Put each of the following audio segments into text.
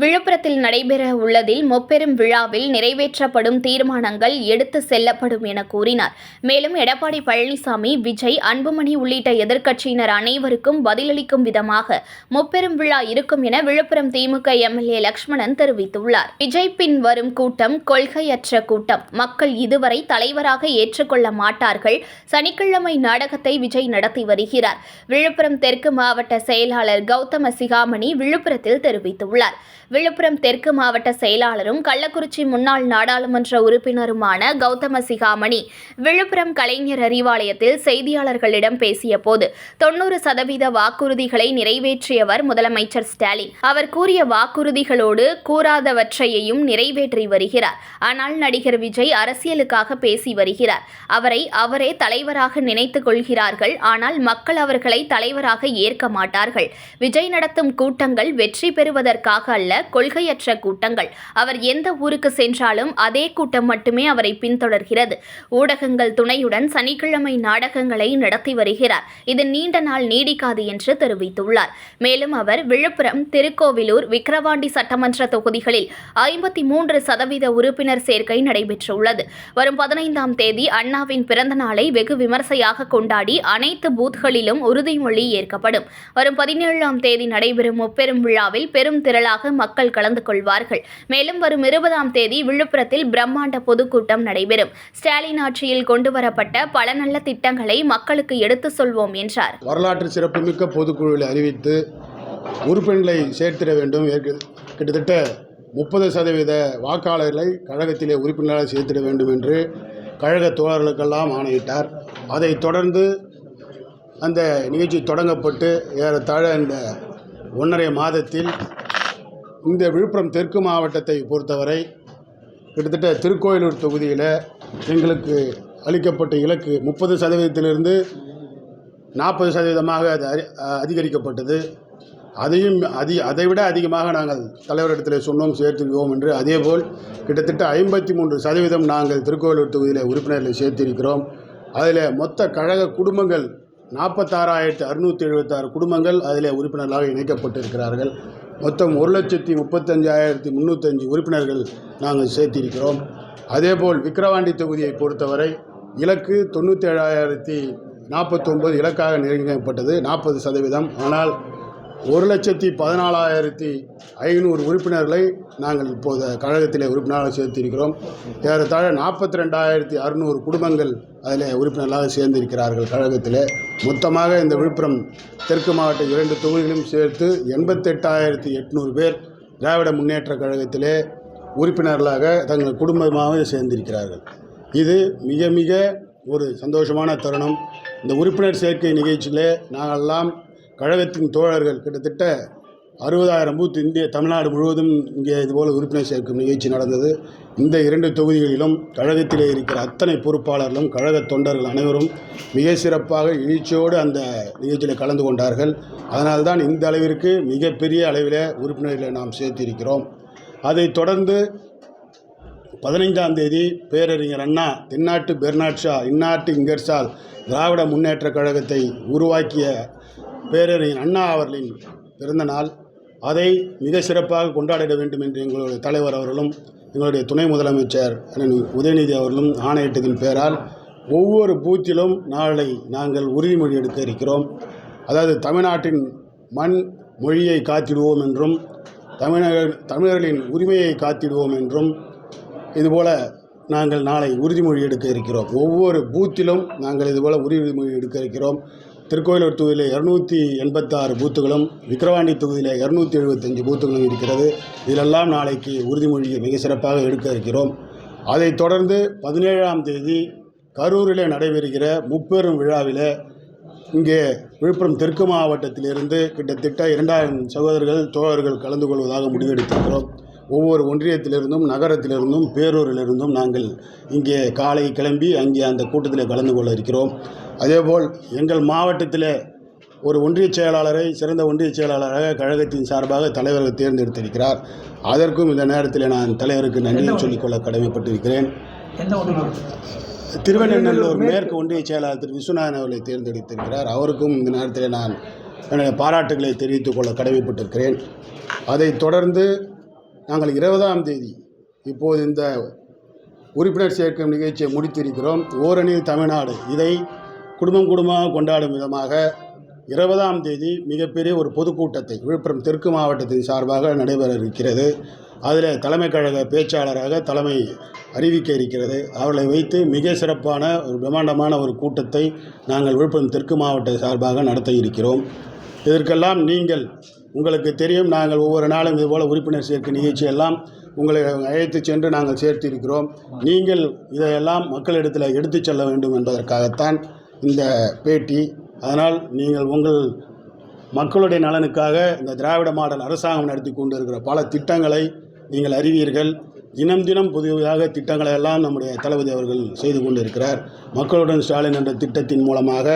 விழுப்புரத்தில் நடைபெற உள்ளதில் முப்பெரும் விழாவில் நிறைவேற்றப்படும் தீர்மானங்கள் எடுத்து செல்லப்படும் என கூறினார். மேலும் எடப்பாடி பழனிசாமி விஜய் அன்புமணி உள்ளிட்ட எதிர்க்கட்சியினர் அனைவருக்கும் பதிலளிக்கும் விதமாக முப்பெரும் விழா இருக்கும் என விழுப்புரம் திமுக எம்எல்ஏ லக்ஷ்மணன் தெரிவித்துள்ளார். விஜய் பின் வரும் கூட்டம் கொள்கையற்ற கூட்டம். மக்கள் இதுவரை தலைவராக ஏற்றுக்கொள்ள மாட்டார்கள். சனிக்கிழமை நாடகத்தை விஜய் நடத்தி வருகிறார். விழுப்புரம் தெற்கு மாவட்ட செயலாளர் கௌதம சிகாமணி விழுப்புரத்தில் தெரிவித்துள்ளார். விழுப்புரம் தெற்கு மாவட்ட செயலாளரும் கள்ளக்குறிச்சி முன்னாள் நாடாளுமன்ற உறுப்பினருமான கௌதம சிகாமணி விழுப்புரம் கலைஞர் அறிவாலயத்தில் செய்தியாளர்களிடம் பேசியபோது தொண்ணூறு சதவீத வாக்குறுதிகளை நிறைவேற்றியவர் முதலமைச்சர் ஸ்டாலின். அவர் கூறிய வாக்குறுதிகளோடு கூறாதவற்றையையும் நிறைவேற்றி வருகிறார். ஆனால் நடிகர் விஜய் அரசியலுக்காக பேசி வருகிறார். அவரை அவரே தலைவராக நினைத்துக் கொள்கிறார்கள். ஆனால் மக்கள் அவர்களை தலைவராக ஏற்க மாட்டார்கள். விஜய் நடத்தும் கூட்டங்கள் வெற்றி பெறுவதற்காக அல்ல கொள்கையற்ற கூட்டங்கள். அவர் எந்த ஊருக்கு சென்றாலும் அதே கூட்டம் மட்டுமே அவரை பின்தொடர்கிறது. ஊடகங்கள் துணையுடன் சனிக்கிழமை நாடகங்களை நடத்தி வருகிறார். இது நீண்ட நாள் நீடிக்காது என்று தெரிவித்துள்ளார். மேலும் அவர் விழுப்புரம் திருக்கோவிலூர் விக்கிரவாண்டி சட்டமன்ற தொகுதிகளில் ஐம்பத்தி மூன்று சதவீத உறுப்பினர் சேர்க்கை நடைபெற்றுள்ளது. வரும் பதினைந்தாம் தேதி அண்ணாவின் பிறந்த நாளை வெகு விமர்சையாக கொண்டாடி அனைத்து பூத்களிலும் உறுதிமொழி ஏற்கப்படும். வரும் பதினேழாம் தேதி நடைபெறும் முப்பெரும் விழாவில் பெரும் திரளாக மக்கள் கலந்து கொள்வார்கள். மேலும் வரும் இருபதாம் தேதி விழுப்புரத்தில் பிரம்மாண்ட பொதுக்கூட்டம் நடைபெறும். ஸ்டாலின் ஆட்சியில் கொண்டுவரப்பட்ட பல நல்ல திட்டங்களை மக்களுக்கு எடுத்துச் சொல்வோம் என்றார். வரலாற்று சிறப்புமிக்க பொதுக்குழுவில் அறிவித்து உறுப்பினர்களை சேர்த்திட வேண்டும். கிட்டத்தட்ட முப்பது சதவீத வாக்காளர்களை கழகத்திலே உறுப்பினராக சேர்த்திட வேண்டும் என்று கழக தோழர்களுக்கெல்லாம் ஆணையிட்டார். அதைத் தொடர்ந்து அந்த நிகழ்ச்சி தொடங்கப்பட்டு ஏறத்தாழ இந்த ஒன்றரை மாதத்தில் இந்த விழுப்புரம் தெற்கு மாவட்டத்தை பொறுத்தவரை கிட்டத்தட்ட திருக்கோயிலூர் தொகுதியில் எங்களுக்கு அளிக்கப்பட்ட இலக்கு முப்பது சதவீதத்திலிருந்து நாற்பது சதவீதமாக அது அதிகரிக்கப்பட்டது. அதையும் அதி அதை விட அதிகமாக நாங்கள் தலைவரிடத்தில் சொன்னோம் சேர்த்துக்குவோம் என்று. அதேபோல் கிட்டத்தட்ட ஐம்பத்தி மூன்று சதவீதம் நாங்கள் திருக்கோவிலூர் தொகுதியில் உறுப்பினர்களை சேர்த்திருக்கிறோம். அதில் மொத்த கழக குடும்பங்கள் நாற்பத்தாறாயிரத்து அறுநூற்றி எழுபத்தாறு குடும்பங்கள் அதில் உறுப்பினர்களாக இணைக்கப்பட்டிருக்கிறார்கள். மொத்தம் ஒரு லட்சத்தி முப்பத்தஞ்சாயிரத்தி முந்நூற்றஞ்சு உறுப்பினர்கள் நாங்கள் சேர்த்திருக்கிறோம். அதேபோல் விக்கிரவாண்டி தொகுதியை பொறுத்தவரை இலக்கு தொண்ணூற்றி ஏழாயிரத்தி நாற்பத்தொம்பது இலக்காக நிர்ணயிக்கப்பட்டது நாற்பது சதவீதம். ஆனால் ஒரு லட்சத்தி பதினாலாயிரத்தி ஐநூறு உறுப்பினர்களை நாங்கள் இப்போது கழகத்திலே உறுப்பினராக சேர்த்திருக்கிறோம். ஏறத்தாழ நாற்பத்தி ரெண்டாயிரத்தி அறுநூறு குடும்பங்கள் அதில் உறுப்பினர்களாக சேர்ந்திருக்கிறார்கள் கழகத்திலே. மொத்தமாக இந்த விழுப்புரம் தெற்கு மாவட்ட இரண்டு தொகுதிகளும் சேர்த்து எண்பத்தெட்டாயிரத்தி எட்நூறு பேர் திராவிட முன்னேற்ற கழகத்திலே உறுப்பினர்களாக தங்கள் குடும்பமாக சேர்ந்திருக்கிறார்கள். இது மிக மிக ஒரு சந்தோஷமான தருணம். இந்த உறுப்பினர் சேர்க்கை நிகழ்ச்சியிலே நாங்கள்லாம் கழகத்தின் தோழர்கள் கிட்டத்தட்ட அறுபதாயிரம் பூத் இந்திய தமிழ்நாடு முழுவதும் இங்கே இதுபோல் உறுப்பினர் சேர்க்கும் நிகழ்ச்சி நடந்தது. இந்த இரண்டு தொகுதிகளிலும் கழகத்திலே இருக்கிற அத்தனை பொறுப்பாளர்களும் கழக தொண்டர்கள் அனைவரும் மிக சிறப்பாக எழுச்சியோடு அந்த நிகழ்ச்சியில் கலந்து கொண்டார்கள். அதனால்தான் இந்த அளவிற்கு மிகப்பெரிய அளவில் உறுப்பினர்களை நாம் சேர்த்திருக்கிறோம். அதைத் தொடர்ந்து பதினைஞ்சாம் தேதி பேரறிஞர் அண்ணா தென்னாட்டு பெர்னாட் ஷா இந்நாட்டு இங்கர்சால் திராவிட முன்னேற்ற கழகத்தை உருவாக்கிய பேரறிஞர் அண்ணா அவர்களின் பிறந்த நாள். அதை மிக சிறப்பாக கொண்டாடிட வேண்டும் என்று எங்களுடைய தலைவர் அவர்களும் எங்களுடைய துணை முதலமைச்சர் அண்ணன் உதயநிதி அவர்களும் ஆணையிட்டதின் பெயரால் ஒவ்வொரு பூத்திலும் நாளை நாங்கள் உறுதிமொழி எடுக்க இருக்கிறோம். அதாவது தமிழ்நாட்டின் மண் மொழியை காத்திடுவோம் என்றும் தமிழக தமிழர்களின் உரிமையை காத்திடுவோம் என்றும் இதுபோல் நாங்கள் நாளை உறுதிமொழி எடுக்க இருக்கிறோம். ஒவ்வொரு பூத்திலும் நாங்கள் இதுபோல் உறுதிமொழி எடுக்க இருக்கிறோம். திருக்கோயிலூர் தொகுதியில் இரநூத்தி எண்பத்தாறு பூத்துகளும் விக்கிரவாண்டி தொகுதியில் இரநூத்தி எழுபத்தஞ்சு பூத்துகளும் இருக்கிறது. இதிலெல்லாம் நாளைக்கு உறுதிமொழியை மிக சிறப்பாக எடுக்க இருக்கிறோம். அதைத் தொடர்ந்து பதினேழாம் தேதி கரூரில் நடைபெறுகிற முப்பெரும் விழாவில் இங்கே விழுப்புரம் தெற்கு மாவட்டத்திலிருந்து கிட்டத்தட்ட இரண்டாயிரம் சகோதரர்கள் தோழர்கள் கலந்து கொள்வதாக முடிவெடுத்திருக்கிறோம். ஒவ்வொரு ஒன்றியத்திலிருந்தும் நகரத்திலிருந்தும் பேரூரிலிருந்தும் நாங்கள் இங்கே காலை கிளம்பி அங்கே அந்த கூட்டத்தில் கலந்து கொள்ள இருக்கிறோம். அதேபோல் எங்கள் மாவட்டத்தில் ஒரு ஒன்றிய செயலாளரை சிறந்த ஒன்றிய செயலாளராக கழகத்தின் சார்பாக தலைவர்கள் தேர்ந்தெடுத்திருக்கிறார். அதற்கும் இந்த நேரத்தில் நான் தலைவருக்கு நன்றி சொல்லிக்கொள்ள கடமைப்பட்டிருக்கிறேன். திருவண்ணநல்லூர் மேற்கு ஒன்றிய செயலாளர் திரு விஸ்வநாதன் அவர்களை தேர்ந்தெடுத்திருக்கிறார். அவருக்கும் இந்த நேரத்தில் நான் பாராட்டுகளை தெரிவித்துக் கொள்ள கடமைப்பட்டிருக்கிறேன். அதைத் தொடர்ந்து நாங்கள் இருபதாம் தேதி இப்போது இந்த உறுப்பினர் சேர்க்கும் நிகழ்ச்சியை முடித்திருக்கிறோம். ஓரணி தமிழ்நாடு இதை குடும்பம் குடும்பமாக கொண்டாடும் விதமாக இருபதாம் தேதி மிகப்பெரிய ஒரு பொதுக்கூட்டத்தை விழுப்புரம் தெற்கு மாவட்டத்தின் சார்பாக நடைபெற இருக்கிறது. அதில் தலைமை கழக பேச்சாளராக தலைமை அறிவிக்க இருக்கிறது. அவர்களை வைத்து மிக சிறப்பான ஒரு பிரம்மாண்டமான ஒரு கூட்டத்தை நாங்கள் விழுப்புரம் தெற்கு மாவட்ட சார்பாக நடத்த இருக்கிறோம். இதற்கெல்லாம் நீங்கள் உங்களுக்கு தெரியும் நாங்கள் ஒவ்வொரு நாளும் இதுபோல் உறுப்பினர் சேர்க்கை நிகழ்ச்சியெல்லாம் உங்களை அழைத்து சென்று நாங்கள் சேர்த்திருக்கிறோம். நீங்கள் இதையெல்லாம் மக்களிடத்தில் எடுத்துச் செல்ல வேண்டும் என்பதற்காகத்தான் இந்த பேட்டி. அதனால் நீங்கள் உங்கள் மக்களுடைய நலனுக்காக இந்த திராவிட மாடல் அரசாங்கம் நடத்தி கொண்டு இருக்கிற பல திட்டங்களை நீங்கள் அறிவீர்கள். தினம் தினம் புதியதாக திட்டங்களை எல்லாம் நம்முடைய தளபதி அவர்கள் செய்து கொண்டிருக்கிறார். மக்களுடன் ஸ்டாலின் என்ற திட்டத்தின் மூலமாக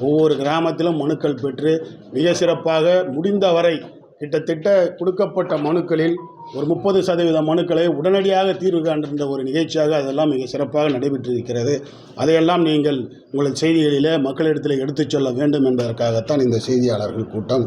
ஒவ்வொரு கிராமத்திலும் மனுக்கள் பெற்று மிக சிறப்பாக முடிந்தவரை கிட்டத்தட்ட கொடுக்கப்பட்ட மனுக்களில் ஒரு முப்பது சதவீத மனுக்களை உடனடியாக தீர்வு காண்டிருந்த ஒரு நிகழ்ச்சியாக அதெல்லாம் மிக சிறப்பாக நடைபெற்றிருக்கிறது. அதையெல்லாம் நீங்கள் உங்கள் செய்திகளிலே மக்களிடத்தில் எடுத்துச் சொல்ல வேண்டும் என்பதற்காகத்தான் இந்த செய்தியாளர்கள் கூட்டம்.